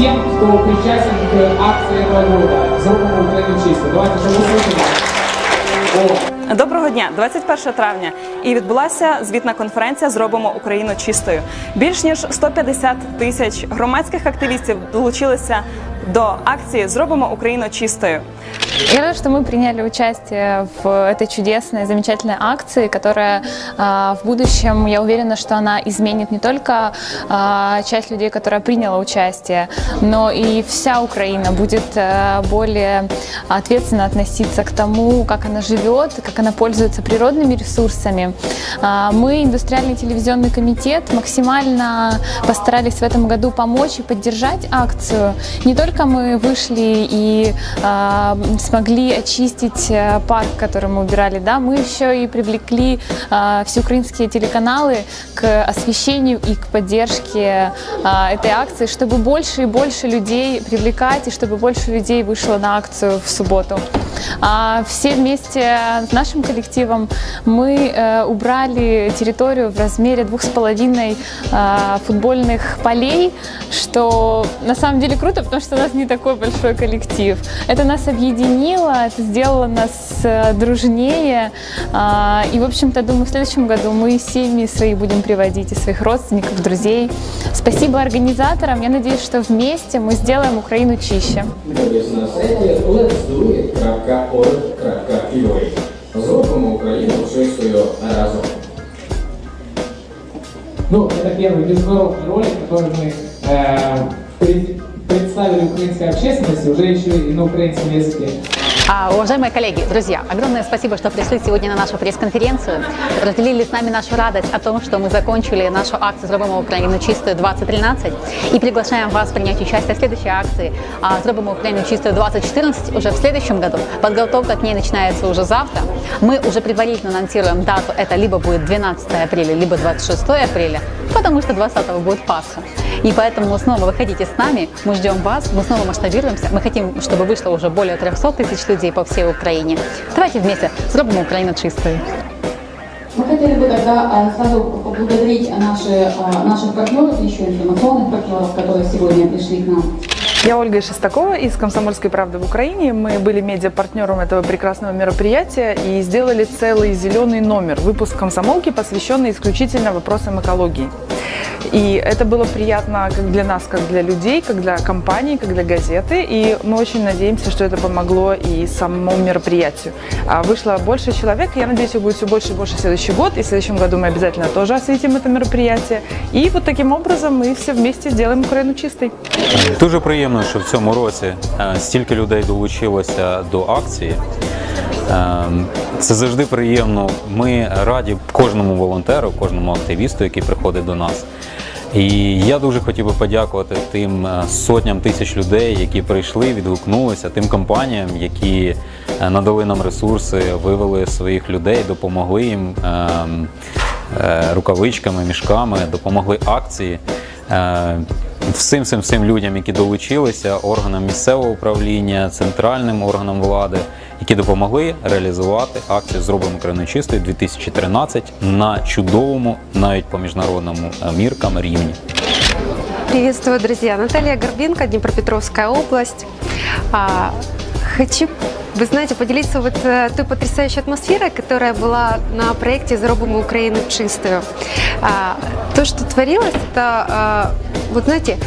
всем, кто причастен к акции этого года «Зробимо Україну чисто». Давайте же услышим. Доброго дня, 21 травня, і відбулася звітна конференція Зробимо Україну чистою. Більш ніж 150 тисяч громадських активістів долучилися до акції Зробимо Україну чистою. Я рада, что мы приняли участие в этой чудесной, замечательной акции, которая а, в будущем, я уверена, что она изменит не только а, часть людей, которая приняла участие, но и вся Украина будет а, более ответственно относиться к тому, как она живет, как она пользуется природными ресурсами. А, Мы, индустриальный телевизионный комитет, максимально постарались в этом году помочь и поддержать акцию. Не только мы вышли и а, смогли очистить э, парк, который мы убирали, да, мы еще и привлекли а, всеукраинские телеканалы к освещению и к поддержке а, этой акции, чтобы больше и больше людей привлекать и чтобы больше людей вышло на акцию в субботу. А все вместе с нашим коллективом мы э, убрали территорию в размере двух с половиной э, футбольных полей, что на самом деле круто, потому что у нас не такой большой коллектив. Это нас объединило, это сделало нас э, дружнее. А, И, в общем-то, думаю, в следующем году мы семьи свои будем приводить, и своих родственников, друзей. Спасибо организаторам. Я надеюсь, что вместе мы сделаем Украину чище. Зробимо Україну чистою разом. Ну, это первый международный ролик, который мы э, пред- представили украинской общественности, уже еще и на украинском языке. А, Уважаемые коллеги, друзья, огромное спасибо, что пришли сегодня на нашу пресс-конференцию, разделили с нами нашу радость о том, что мы закончили нашу акцию «Зробимо Украину чистую 2013» и приглашаем вас принять участие в следующей акции а, «Зробимо Украину чистую 2014» уже в следующем году. Подготовка к ней начинается уже завтра. Мы уже предварительно анонсируем дату, это либо будет 12 апреля, либо 26 апреля, потому что 20 будет Пасха. И поэтому снова выходите с нами, мы ждем вас, мы снова масштабируемся, мы хотим, чтобы вышло уже более 300 тысяч людей по всей Украине. Давайте вместе зробимо Украину чистую. Мы хотели бы тогда а, сразу поблагодарить наши, а, наших партнеров, еще информационных партнеров, которые сегодня пришли к нам. Я Ольга Шестакова из «Комсомольской правды» в Украине. Мы были медиапартнером этого прекрасного мероприятия и сделали целый зеленый номер, выпуск «Комсомолки», посвященный исключительно вопросам экологии. И это было приятно как для нас, как для людей, как для компаний, как для газеты. И мы очень надеемся, что это помогло и самому мероприятию. А Вышло больше человек, и я надеюсь, их будет все больше и больше в следующий год. И в следующем году мы обязательно тоже осветим это мероприятие. И вот таким образом мы все вместе сделаем Украину чистой. Дуже приємно, що в цьому році е, стільки людей долучилося до акції. Е, Це завжди приємно. Ми раді кожному волонтеру, кожному активісту, який приходить до нас. І я дуже хотів би подякувати тим е, сотням тисяч людей, які прийшли, відгукнулися, тим компаніям, які е, надали нам ресурси, вивели своїх людей, допомогли їм ем, е, рукавичками, мішками, допомогли акції. Всім всім всім людям, які долучилися, органам місцевого управління, центральним органам влади, які допомогли реалізувати акцію Зробимо Україну чистою 2013 на чудовому, навіть по міжнародному е, міркам рівні. Приветствую, друзья. Наталья Горбенко, Днепропетровская область. А, хочу, вы знаете, поделиться вот э, той потрясающей атмосферой, которая была на проекте «Заробимо Украину чистую». А, то, что творилось, это, а, вот знаете,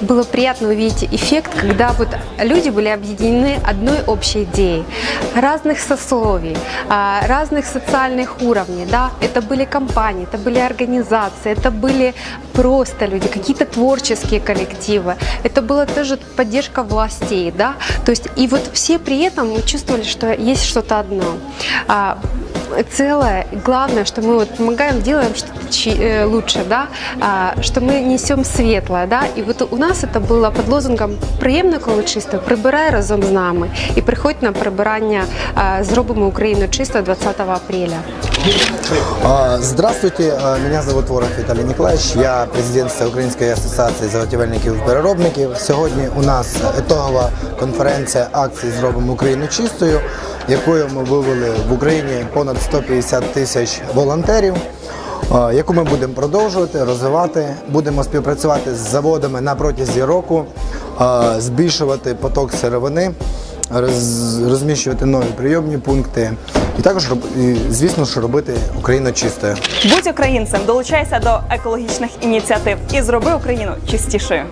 было приятно увидеть эффект, когда вот люди были объединены одной общей идеей, разных сословий, а, разных социальных уровней, да, это были компании, это были организации, это были просто люди, какие-то творческие коллективы, это была тоже поддержка властей, да, то есть и вот все при этом чувствовали, что есть что-то одно. А, целое, главное, что мы вот помогаем, делаем что-то чи- э, лучше, да, а, что мы несем светлое, да, и вот у нас это было под лозунгом «Приємно, коли чисто, прибирай разом з нами» і приходь на прибирання а, «Зробимо Україну чисто» 20 апреля. А, Здравствуйте, а, меня зовут Ворог Виталий Николаевич, я президент Всеукраїнської асоціації заготівельників і переробників. Сьогодні у нас етогова конференція акції Зробимо Україну чистою, якою ми вивели в Україні понад 150 тисяч волонтерів. яку ми будемо продовжувати, розвивати. Будемо співпрацювати з заводами на протязі року, збільшувати поток сировини, роз- розміщувати нові прийомні пункти і також, звісно ж, робити Україну чистою. Будь українцем, долучайся до екологічних ініціатив і зроби Україну чистішою.